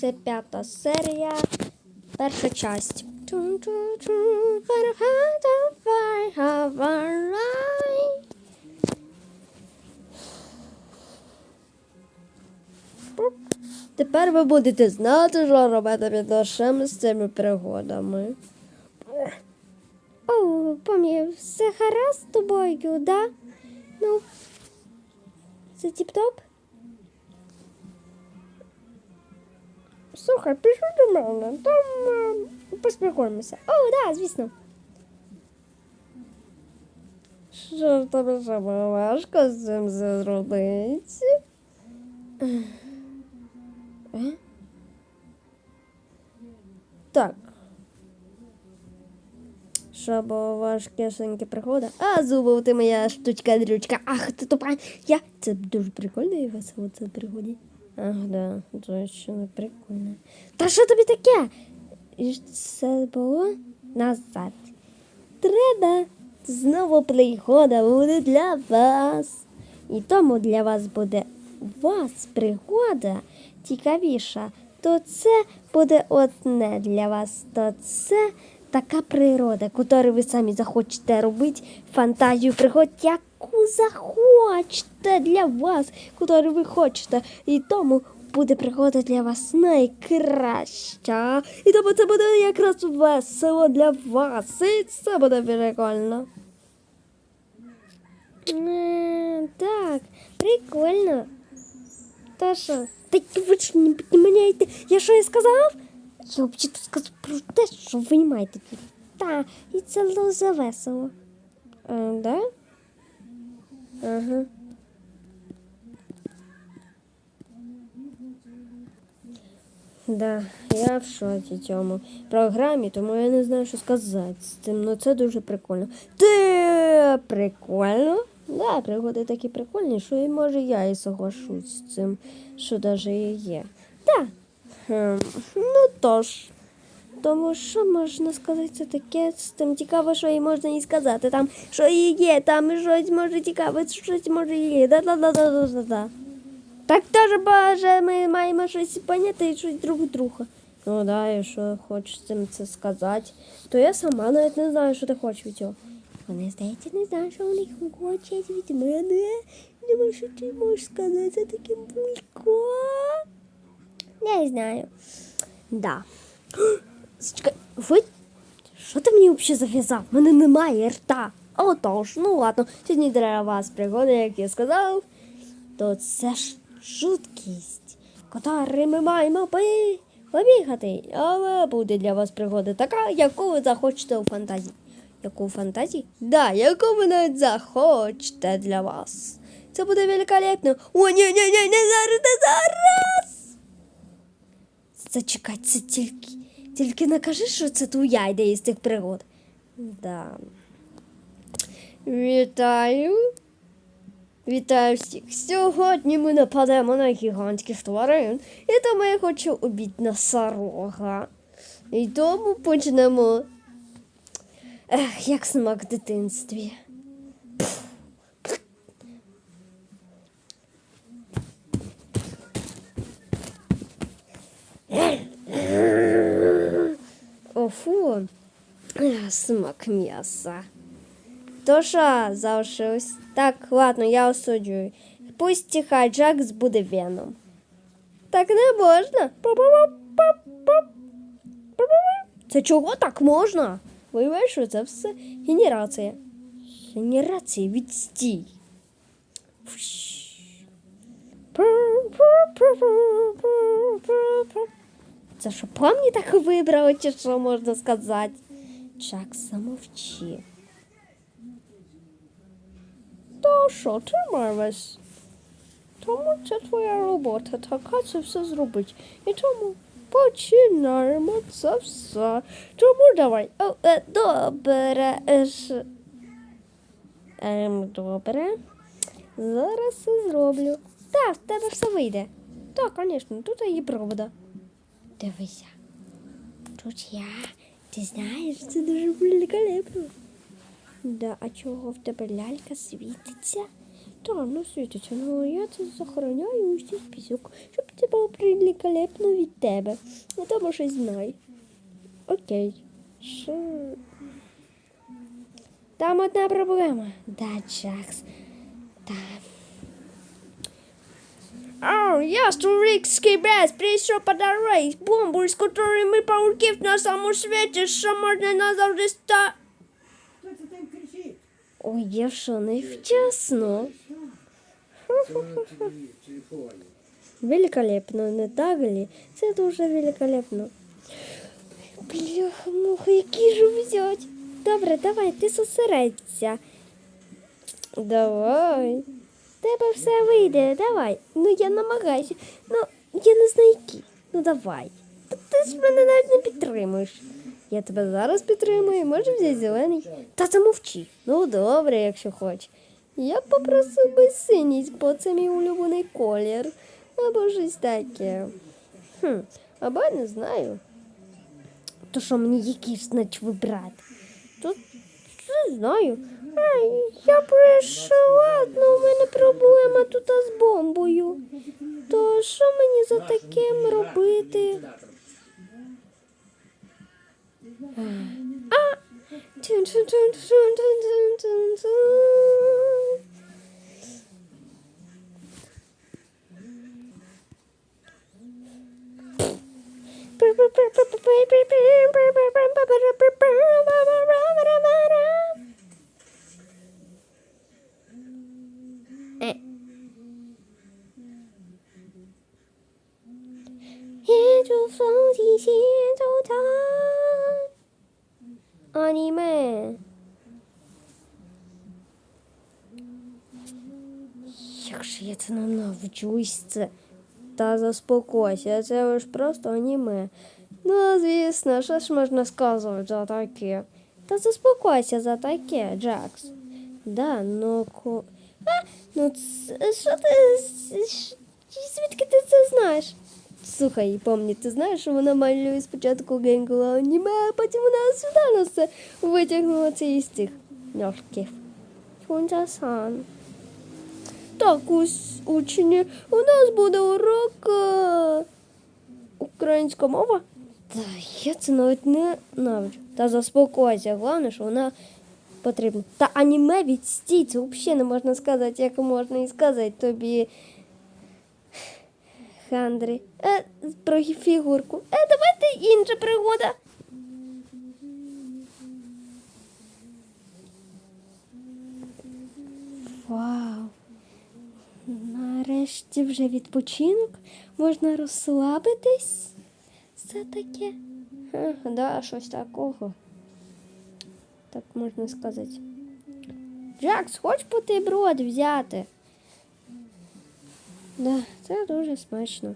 Це п'ята серія, перша часть. Тепер ви будете знати, що робити під дощем з цими пригодами. О, помі, все гаразд з тобою, да? Ну, це тіп-топ? Слухай, пішли до мене, там е, поспілкуємося. О, да, звісно. Що в тебе саме важко з цим зробити? Е? Так. Що було важкесеньке пригода? А, зубов ти моя штучка-дрючка. Ах, ти тупа. Я. Це дуже прикольно і весело це пригоді. Ах, да, точно прикольно. Та що тобі таке? І Це було назад. Треба. Знову пригода буде для вас. І тому для вас буде вас пригода цікавіша. То це буде одне для вас. То це така природа, яку ви самі захочете робити фантазію пригод, яку захочете для вас, яку ви хочете. І тому буде пригода для вас найкраща. І тому це буде якраз весело для вас. І це буде прикольно. Е, Так, прикольно. Та що? Та ви ж не підміняєте. Я що я сказав? Я взагалі сказав про те, що ви маєте. Та, і це дуже весело. А, да? Ага. Да, я в шоці цьому програмі, тому я не знаю, що сказати з цим. Ну це дуже прикольно. Ти прикольно? Да, пригоди такі прикольні, що і може я і соглашусь з цим, що навіть і є. Так. Хм, ну тож. Тому що можна сказати таке з тим цікаво, що і можна і сказати. Там що і є, там щось може цікаве, щось може і є. Да-да-да-да-да-да. Так теж боже, ми маємо щось поняти і щось друг друга. Ну да, і що хочеш цим це сказати, то я сама навіть не знаю, що ти хочеш від цього. Вони, здається, не знають, що вони хочуть від мене. Думаю, що ти можеш сказати таким булько. Не знаю. Да. Ви... Що ти мені взагалі зав'язав? У мене немає рта. Отож, ну ладно, сьогодні для вас пригода, як я сказав, то це ж шуткість, котрі ми маємо побігати. Але буде для вас пригода така, яку ви захочете у фантазії. Яку фантазії? Да, яку ви навіть захочете для вас. Це буде великолепно. О, ні, ні, ні, не зараз, не зараз. Зачекай, це тільки. Тільки не кажи, що це твоя ідея з цих пригод. Да. Вітаю. Вітаю всіх. Сьогодні ми нападемо на гігантських тварин. І тому я хочу обід носорога. І тому почнемо. Ех, як смак в дитинстві. Офу, Ех, смак м'яса. То що залишилось? Так, ладно, я осуджую. Пусть тихай Джакс буде веном. Так не можна. Це чого так можна? Виявляєш, що це все генерація. Генерація відстій. Це що пам'ять так вибрали, чи що можна сказати? Чак, замовчи. То що, тримаємось? Тому це твоя робота, така це все зробить. І тому починаємо це все. Тому давай. Е, добре. Ем, добре. Зараз все зроблю. Так, в тебе все вийде. Так, звісно, тут є провода. Дивися. Тут я. Ти знаєш, це дуже великолепно. Да, а чого в тебе лялька світиться? Так, ну світиться, ну я це захороняю у всіх пісюк, щоб це було великолепно від тебе. А то може знай. Окей. Що? Там одна проблема. Да, Джакс. Да. О, я Рикский бес прийшов подарувати бомбу, з которой ми пауків на самому світі, що можна назавжди ста... Ой, я що, невчасно. Великолепно, не так ли? Це дуже великолепно. Бляха, муха, який же взять? Добре, давай, ти зосередься. Давай. Тебе все вийде, давай. Ну я намагаюся. Ну, я не знаю які. Ну давай. Та ти ж мене навіть не підтримуєш. Я тебе зараз підтримую, може взяти зелений. Та замовчи. Ну добре, якщо хочеш. Я попросив би синій, бо це мій улюблений колір. Або щось таке. Хм, або я не знаю. То що мені який значить вибрати? Тут не знаю. Я прийшла, ну у мене проблема тут з бомбою. То що мені за таким робити? А! 双膝斜走他。阿尼妹。Jak że jedzę na nowy dziójce? Ta zaspokój się, to już prosto anime. No, jest nasza można skazać za takie. Ta zaspokój się za takie, Jax. Da, no ko... No, co ty... Zbytki ty co znasz? Слухай, помні, ти знаєш, що вона малює спочатку генгла аніме, а потім вона сюди нас це витягнула це із цих ножків. Хунджа-сан. Так, ось учні, у нас буде урок е, українська мова. Та я це навіть не навичу. Та заспокойся, головне, що вона потрібна. Та аніме відстій, це взагалі не можна сказати, як можна і сказати тобі. Хандри. Е, про фігурку. Е, давайте інша пригода. Вау. Нарешті вже відпочинок. Можна розслабитись. Це таке. Ха, да, щось такого. Так можна сказати. Джакс, хоч бутерброд взяти? Да, це дуже смачно.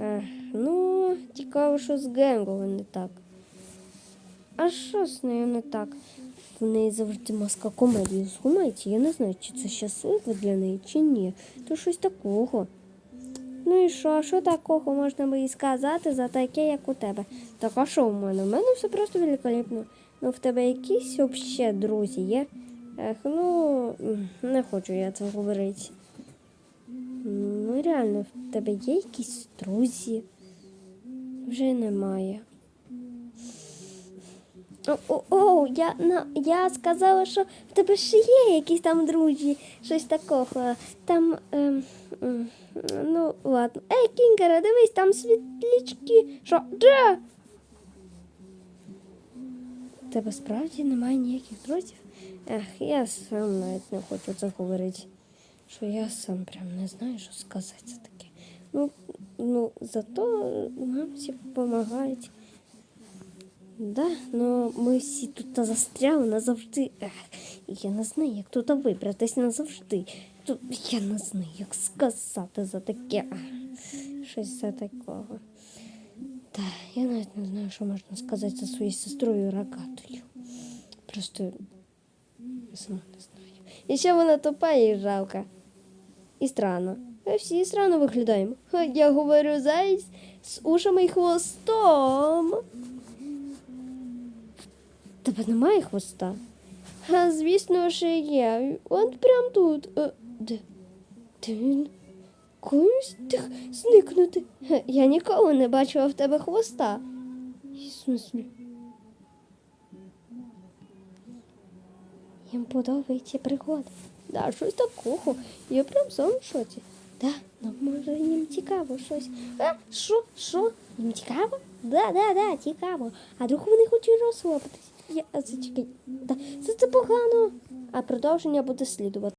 Ех, ну, цікаво, що з Генговим не так. А що з нею не так? В неї завжди маска комедії згумається. Я не знаю, чи це щасливо для неї, чи ні. То щось такого. Ну і що, що такого можна би і сказати за таке, як у тебе? Так а що в мене? У мене все просто великолепно. Ну в тебе якісь взагалі друзі є? Ех, ну не хочу я це говорити. Реально, в тебе є якісь друзі? Вже немає. О, о, о я, на, я сказала, що в тебе ще є якісь там друзі, щось такого. Там, ем, ну, ладно. Ей, Кінгера, дивись, там світлячки. Що? Де? В Тебе справді немає ніяких друзів? Ех, я сам навіть не хочу це говорити. Що я сам прям не знаю, що сказати за таке. Ну, ну зато нам всі допомагають. Да, но ми всі тут застряли назавжди. Ех, я не знаю, як тут вибратись назавжди. Тут я не знаю, як сказати за таке. Щось за такого. Та я навіть не знаю, що можна сказати за своєю сестрою рогатою. Просто сама не знаю. І ще вона тупа і жалка. І странно. Ми всі странно виглядаємо. Я говорю зайць з ушами і хвостом. Тебе немає хвоста? А, звісно ж, є. От прям тут. Е, де? Де він? Комусь тих зникнути. Я ніколи не бачила в тебе хвоста. Смислі? Їм подобається пригода. Да, щось такого. Я прям сам в шоці. Да, ну може їм цікаво щось. А, що? Що? Їм цікаво? Да, да, да, цікаво. А вдруг вони хочуть розслабитись. Я, зачекай. Да, це, це погано. А продовження буде слідувати.